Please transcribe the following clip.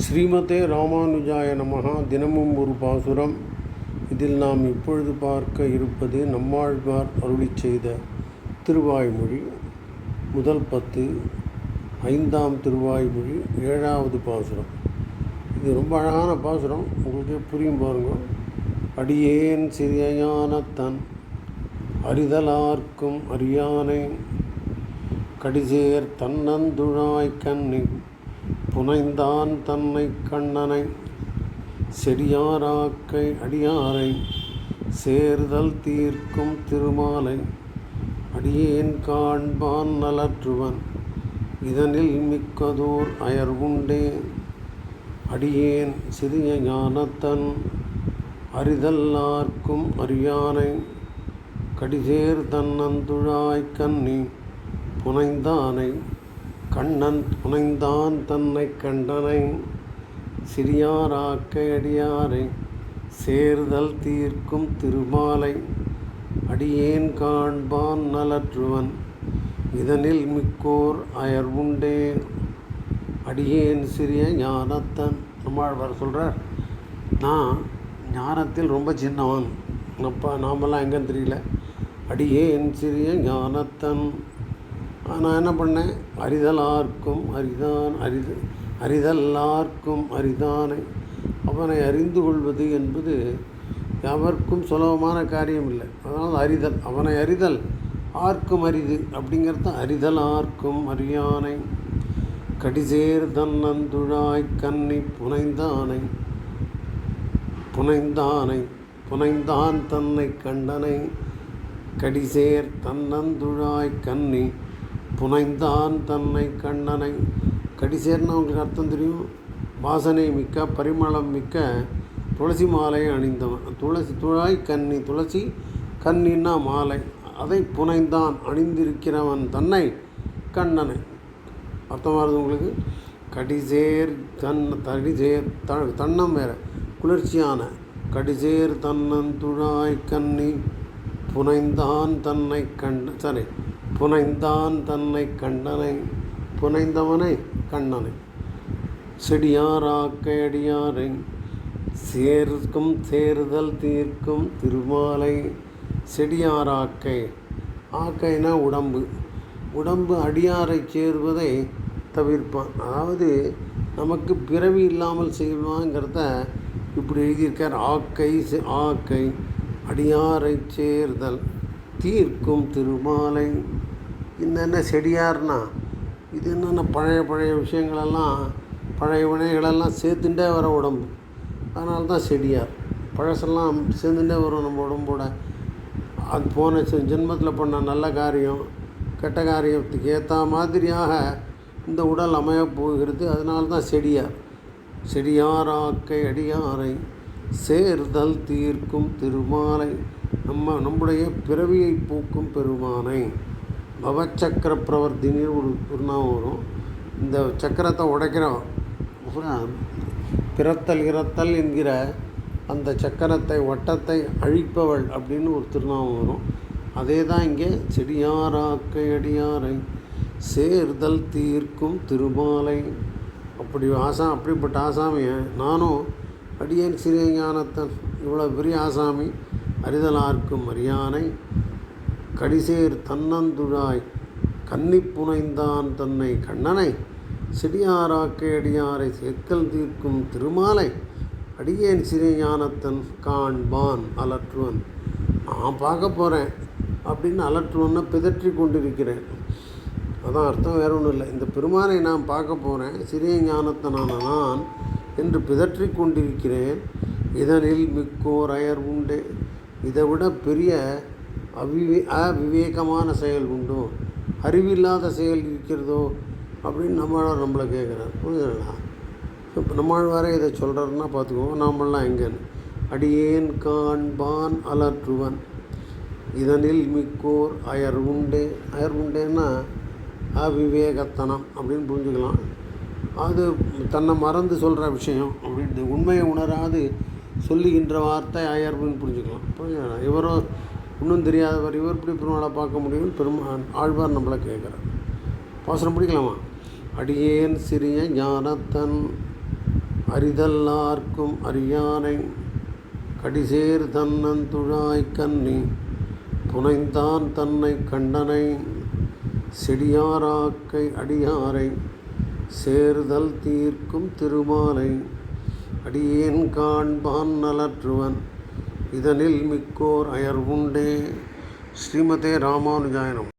ஸ்ரீமதே ராமானுஜாய நமகா தினமும் ஒரு பாசுரம். இதில் நாம் இப்பொழுது பார்க்க இருப்பது நம்மாழ்வார் அருளிச் செய்த திருவாய்மொழி முதல் பத்து ஐந்தாம் திருவாய்மொழி ஏழாவது பாசுரம். இது ரொம்ப அழகான பாசுரம். உங்களுக்கே புரியும் பாருங்க. அடியேன் சிறியானத்தன் அறிதலார்க்கும் அறியானை கடிசேர் தன்னந்துழாய் கண்ணி. புனைந்தான் தன்னை கண்ணனை செடியாராக்கை அடியாரை சேர்தல் தீர்க்கும் திருமாலை அடியேன் காண்பான் நலற்றுவன் இதனில் மிக்கதோர் அயர்வுண்டே. அடியேன் சிறிய ஞானத்தன் அறிதல்லார்க்கும் அறியானை கடிசேர் தன்னந்துழாய்க் கண்ணி புனைந்தானை கண்ணன் புனைந்தான் தன்னை கண்டனை. சிறியாராக்கை அடியாரை சேர்தல் தீர்க்கும் திருமாலை. அடியேன் காண்பான் நலற்றுவன் இதனில் மிக்கோர் அயர்வுண்டே அடியேன் சிறிய ஞானத்தன். நம்மாழ்வார் சொல்கிறார் நான் ஞானத்தில் ரொம்ப சின்னவன். அப்பா நாமெல்லாம் எங்கேன்னு தெரியல. அடியேன் சிறிய ஞானத்தன். நான் என்ன பண்ணேன்? அறிதலார்க்கும் அரிதான் அரிது அறிதல்லார்க்கும் அரிதானை. அவனை அறிந்து கொள்வது என்பது எவருக்கும் சுலபமான காரியம் இல்லை அதனால் அறிதல் அவனை அறிதல் ஆர்க்கும் அரிது அப்படிங்கிறது தான். அறிதல் ஆர்க்கும் அறியானை கடிசேர் தன்னந்துழாய் கண்ணி புனைந்தானை புனைந்தானை புனைந்தான் தன்னை கண்டனை கடிசேர் தன்னந்துழாய் கன்னி புனைந்தான் தன்னை கண்ணனை. கடிசேர்னா உங்களுக்கு அர்த்தம் தெரியும்? வாசனை மிக்க பரிமளம் மிக்க துளசி மாலை அணிந்தவன். துளசி துழாய் கன்னி துளசி கன்னின்னா மாலை. அதை புனைந்தான் அணிந்திருக்கிறவன் தன்னை கண்ணனை. அர்த்தமாகுது உங்களுக்கு? கடிசேர் தன் தடிசேர் த தன்னம் வேற. குளிர்ச்சியான. கடிசேர் தன்னன் துழாய் கன்னி புனைந்தான் தன்னை கண் சரி புனைந்தான் தன்னை கண்டனை புனைந்தவனை கண்ணனை. செடியாராக்கையடியாரை சேர்க்கும் சேருதல் தீர்க்கும் திருமாலை. செடியாராக்கை ஆக்கைனா உடம்பு. உடம்பு அடியாரை சேருவதை தவிர்ப்பான். அதாவது நமக்கு பிறவி இல்லாமல் செய்வாங்கிறத இப்படி எழுதியிருக்கார். ஆக்கை ஆக்கை அடியாரை சேர்தல் தீர்க்கும் திருமாலை. என்னென்ன செடியார்னா இது என்னென்ன பழைய பழைய விஷயங்களெல்லாம் பழைய வினைகளெல்லாம் சேர்த்துட்டே வர உடம்பு. அதனால தான் செடியார். பழசெல்லாம் சேர்ந்துட்டே வரும் நம்ம உடம்போட. அது போன ஜென்மத்தில் பண்ண நல்ல காரியம் கெட்ட காரியத்துக்கு ஏற்ற மாதிரியாக இந்த உடல் அமையப் போகிறது. அதனால தான் செடியார். செடியாராக்கை அடியாரை சேர்தல் தீர்க்கும் திருமாலை. நம்ம நம்முடைய பிறவியை போக்கும் பெருமானை. பவச்சக்கர பிரவர்த்தின்னு ஒரு திருநாமம் வரும். இந்த சக்கரத்தை உடைக்கிறோம். பிறத்தல் இறத்தல் என்கிற அந்த சக்கரத்தை வட்டத்தை அழிப்பவள் அப்படின்னு ஒரு திருநாமம் வரும். அதே தான் இங்கே செடியாராக்கை அடியாரை சேர்தல் தீர்க்கும் திருமாலை. அப்படி ஆசா அப்படிப்பட்ட ஆசாமியை நானும் அடியேன் சிறிய ஞானத்தன் இவ்வளோ பெரிய ஆசாமி அறிதலார்க்கும் அறியானை. கடிசேர் தன்னந்துழாய் கன்னிப்புனைந்தான் தன்னை கண்ணனை. செடியாராக்கை அடியாரை சேர்க்கல் தீர்க்கும் திருமாலை. அடியேன் சிறிய ஞானத்தன் காண்பான் அலற்றுவன். நான் பார்க்க போகிறேன் அப்படின்னு அலற்றுவன்னு பிதற்றி கொண்டிருக்கிறேன். அதான் அர்த்தம் வேற ஒன்றும் இல்லை. இந்த பெருமானை நான் பார்க்க போகிறேன் சிறிய ஞானத்தனான நான் என்று பிதற்றி கொண்டிருக்கிறேன். இதனில் மிக்கோர் அயர் உண்டு. இதை விட பெரிய அவிவே அவிவேகமான செயல் உண்டோ? அறிவில்லாத செயல் இருக்கிறதோ? அப்படின்னு நம்மளால் நம்மளை கேட்குறாரு புரியுதுங்களா? இப்போ நம்மாழ்வாரே இதை சொல்கிறாருன்னா பார்த்துக்கோங்க நாமெல்லாம் எங்கேன்னு? அடியேன் காண்பான் அலற்றுவன். இதனில் மிக்கோர் அயர் உண்டே. அயர் உண்டேன்னா அவிவேகத்தனம் அப்படின்னு புரிஞ்சுக்கலாம். அது தன்னை மறந்து சொல்கிற விஷயம் அப்படின்னு உண்மையை உணராது சொல்லுகின்ற வார்த்தை அயர்வுன்னு புரிஞ்சுக்கலாம். புரிஞ்சுக்கலாம் இவரும் ஒன்றும் தெரியாதவர் இவர் இப்படி பெருமாளை பார்க்க முடியும்னு பெருமான் ஆழ்வார் நம்மளை கேட்குறார். பாசனம் பிடிக்கலாமா? அடியேன் சிறிய ஞானத்தன் அறிதல்லார்க்கும் அறியானை கடிசேர் தன்னன் துழாய் கண்ணி புனைந்தான் தன்னை கண்டனை செடியாராக்கை அடியாரை சேர்தல் தீர்க்கும் திருமாலை அடியேன் காண்பான் நலற்றுவன் இதனில் மிக்கோர் அயர்வுண்டே ஸ்ரீமதே ராமானுஜாயனம்.